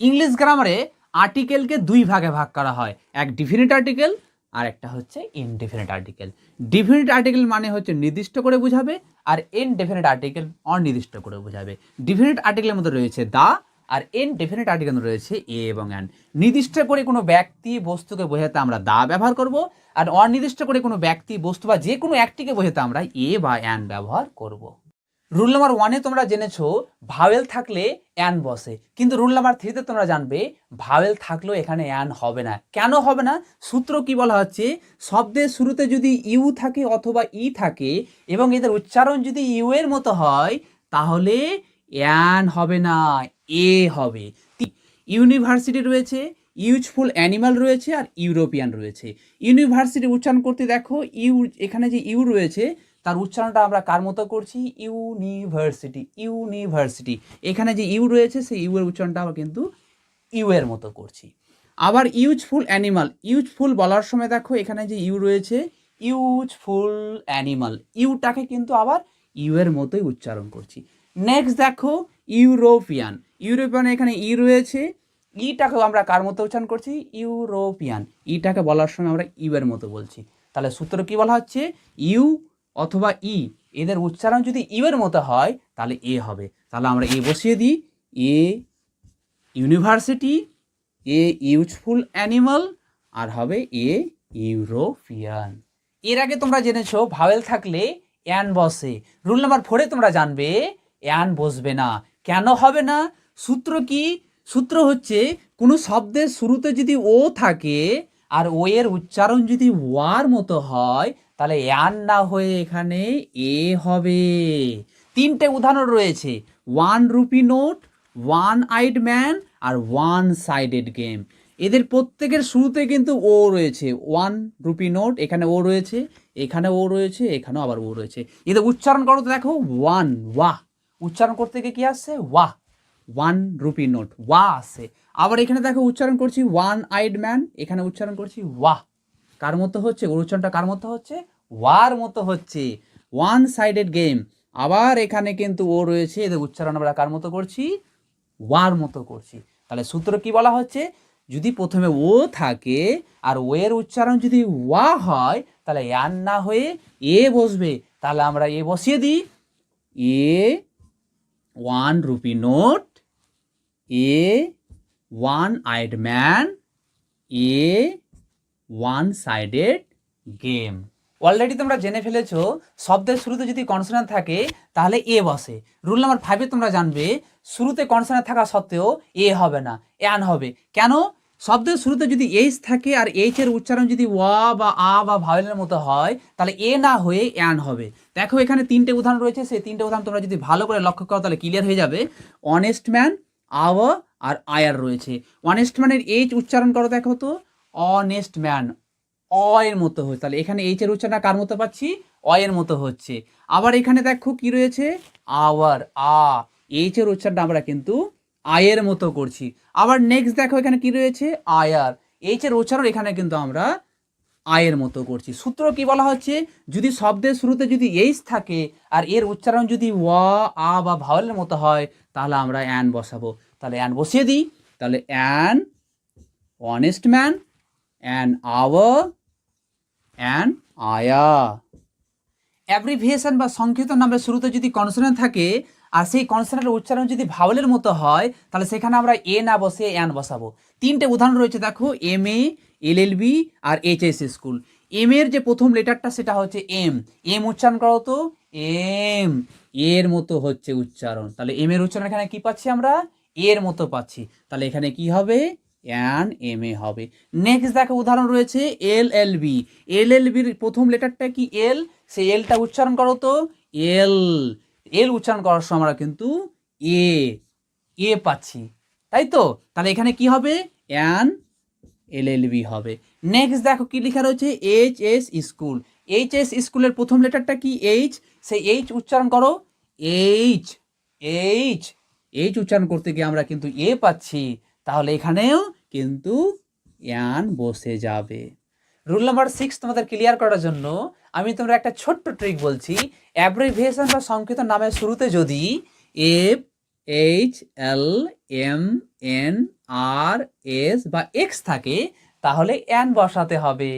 English গ্রামারে আর্টিকেলকে দুই ভাগে ভাগ করা হয়, এক ডিফিনিট আর্টিকেল আর একটা হচ্ছে ইনডেফিনিট আর্টিকেল। ডিফিনিট আর্টিকেল মানে হচ্ছে নির্দিষ্ট করে বোঝাবে আর ইনডেফিনিট আর্টিকেল অনির্দিষ্ট করে বোঝাবে। ডিফিনিট আর্টিকেলের মধ্যে রয়েছে দা আর ইনডেফিনিট আর্টিকেল রয়েছে এ এবং অ্যান নির্দিষ্ট করে কোনো ব্যক্তি বস্তুকে বোঝাতে আমরা দা ব্যবহার করব আর অনির্দিষ্ট করে কোনো ব্যক্তি বস্তু বা যে কোনো একটিকে বোঝাতে আমরা এ বা অ্যান ব্যবহার করব। রুল নাম্বার ওয়ানে তোমরা জেনেছো ভাওয়েল থাকলে অ্যান বসে। কিন্তু রুল নাম্বার থ্রিতে তোমরা জানবে ভাওয়েল থাকলেও এখানে অ্যান হবে না। কেন হবে না? সূত্র কি বলা হচ্ছে? শব্দের শুরুতে যদি ইউ থাকে অথবা ই থাকে এবং এদের উচ্চারণ যদি ইউ এর মতো হয়, তাহলে অ্যান হবে না এ হবে। ইউনিভার্সিটি রয়েছে ইউজফুল অ্যানিমাল রয়েছে আর ইউরোপিয়ান রয়েছে। ইউনিভার্সিটি উচ্চারণ করতে দেখো ইউ এখানে যে ইউ রয়েছে তার উচ্চারণটা আমরা কার মতো করছি? University university. এখানে যে ইউ রয়েছে, সেই ইউ এর উচ্চারণটা আমরা কিন্তু ইউ এর মতো করছি। আবার ইউজফুল অ্যানিমাল, ইউজফুল বলার সময় দেখো, এখানে যে ইউ রয়েছে, ইউজফুল অ্যানিমাল। ইউটাকে কিন্তু আবার ইউ এর মতোই উচ্চারণ করছি। নেক্সট দেখো, ইউরোপিয়ান। ইউরোপিয়ান এখানে ই রয়েছে, ইটাকেও আমরা কার মতো উচ্চারণ করছি? ইউরোপিয়ান। ইটাকে বলার সময় আমরা ইউ এর মতো বলছি। তাহলে সূত্র কি বলা হচ্ছে? ইউ অথবা ই, এদের উচ্চারণ যদি ইউ এর মতো হয়, তাহলে এ হবে। তাহলে আমরা এ বসিয়ে দিই। A university, a useful animal, আর হবে এ ইউরোপিয়ান। এর আগে তোমরা জেনেছো, ভাওয়েল থাকলে অ্যান বসে। রুল নাম্বার ফোরে তোমরা জানবে, অ্যান বসবে না। কেন হবে না? সূত্র কি? সূত্র হচ্ছে, কোনো শব্দের শুরুতে যদি ও থাকে, আর ও এর উচ্চারণ যদি ওয়ার মতো হয় তাহলে অ্যান না হয়ে এখানে এ হবে। তিনটে উদাহরণ রয়েছে। One rupee note, one eyed man আর ওয়ান সাইডেড গেম। এদের প্রত্যেকের শুরুতে কিন্তু ও রয়েছে। ওয়ান রুপি নোট, এখানে ও রয়েছে, এখানে ও রয়েছে, এখানেও আবার ও রয়েছে। এদের উচ্চারণ করো তো দেখো। ওয়ান ওয়া উচ্চারণ করতে গিয়ে কি আসছে? ওয়া ওয়ান রুপি নোট ওয়া আসছে। আবার এখানে দেখো, উচ্চারণ করছি ওয়ান আইড ম্যান, এখানে উচ্চারণ করছি ওয়া কার মতো হচ্ছে? ওর উচ্চারণটা কার মতো হচ্ছে? ওয়ার মতো হচ্ছে। One sided game. আবার এখানে কিন্তু ও রয়েছে এদের উচ্চারণ আমরা কার মতো করছি? ওয়ার মতো করছি। তাহলে সূত্র কি বলা হচ্ছে? যদি প্রথমে ও থাকে আর ও এর উচ্চারণ যদি ওয়া হয়, তাহলে ইয়ান না হয়ে এ বসবে। তাহলে আমরা এ বসিয়ে দিই। A one rupee note, a one eyed man a one sided game. Already তোমরা জেনে ফেলেছো, শব্দের শুরুতে যদি কনসোনান্ট থাকে, তাহলে এ বসে। রুল নাম্বার ফাইভে তোমরা জানবে, শুরুতে কনসোনান্ট থাকা সত্ত্বেও এ হবে না অ্যান হবে। কেন? শব্দের শুরুতে যদি এইচ থাকে আর এইচ এর উচ্চারণ যদি ওয়া বা আ বা ভাওয়েলের মতো হয়, তাহলে এ না হয়ে অ্যান হবে। দেখো এখানে তিনটে উদাহরণ রয়েছে, সেই তিনটে উদাহরণ তোমরা যদি ভালো করে লক্ষ্য করো, তাহলে ক্লিয়ার হয়ে যাবে। অনেস্ট ম্যান আওয়ার আর আয়ার রয়েছে। অনেস্ট ম্যানের এইচ উচ্চারণ করো দেখো তো। অনেস্ট ম্যান অ এর মতো হচ্ছে। তাহলে এখানে এইচ এর উচ্চারণ কার মতো পাচ্ছি? অ এর মতো হচ্ছে। আবার এখানে দেখো কি রয়েছে? আওয়ার, আ। এইচ এর উচ্চারণটা আমরা কিন্তু আয়ের মতো করছি। আবার নেক্সট দেখো এখানে কি রয়েছে? আয়ার। এইচ এর উচ্চারণ এখানে কিন্তু আমরা আয়ের মতো করছি। সূত্র কি বলা হচ্ছে? যদি শব্দের শুরুতে যদি এইচ থাকে আর এর উচ্চারণ যদি ওয়া আ বা ভাওয়ালের মতো হয়, তাহলে আমরা অ্যান বসাবো। তাহলে অ্যান বসিয়ে দিই। তাহলে an honest man an hour an heir. Abbreviation বা সংক্ষিপ্ত নামের শুরুতে যদি কনসোনেন্ট থাকে আর সেই কনসোনেন্টের উচ্চারণ যদি ভাওয়ালের মতো হয় তাহলে সেখানে আমরা এ না বসে অ্যান বসাবো। তিনটে উদাহরণ রয়েছে দেখো M A L L B R H S school M এর যে প্রথম লেটারটা সেটা হচ্ছে এম এম উচ্চারণ করো তো এম এর মতো হচ্ছে উচ্চারণ। তাহলে এম এর উচ্চারণ এখানে কি পাচ্ছি আমরা? এর মতো পাচ্ছি। তাহলে এখানে কি হবে? অ্যান এম এ হবে। নেক্সট দেখো উদাহরণ রয়েছে এল এল বি এল এল বির প্রথম লেটারটা কি এল সেই এলটা উচ্চারণ করো তো। এল এল উচ্চারণ করার সময় আমরা কিন্তু এ এ পাচ্ছি। তাই তো? তাহলে এখানে কি হবে? অ্যান এল এল বি হবে। নেক্সট দেখো কি লেখা রয়েছে? H S school H S স্কুলের প্রথম লেটারটা কি এইচ সেই এইচ উচ্চারণ করো। এইচ এইচ এইচ উচ্চারণ করতে গিয়ে আমরা কিন্তু এ পাচ্ছি। তাহলে এখানেও কিন্তু ইয়ান বসে যাবে। রুল নাম্বার সিক্স তোমাদের ক্লিয়ার করার জন্য আমি তোমরা একটা ছোট্ট ট্রিক বলছি। অ্যাব্রিভিয়েশন বা সংক্ষিপ্ত নামের শুরুতে যদি F H L M N R S বা এক্স থাকে, তাহলে এন বসাতে হবে।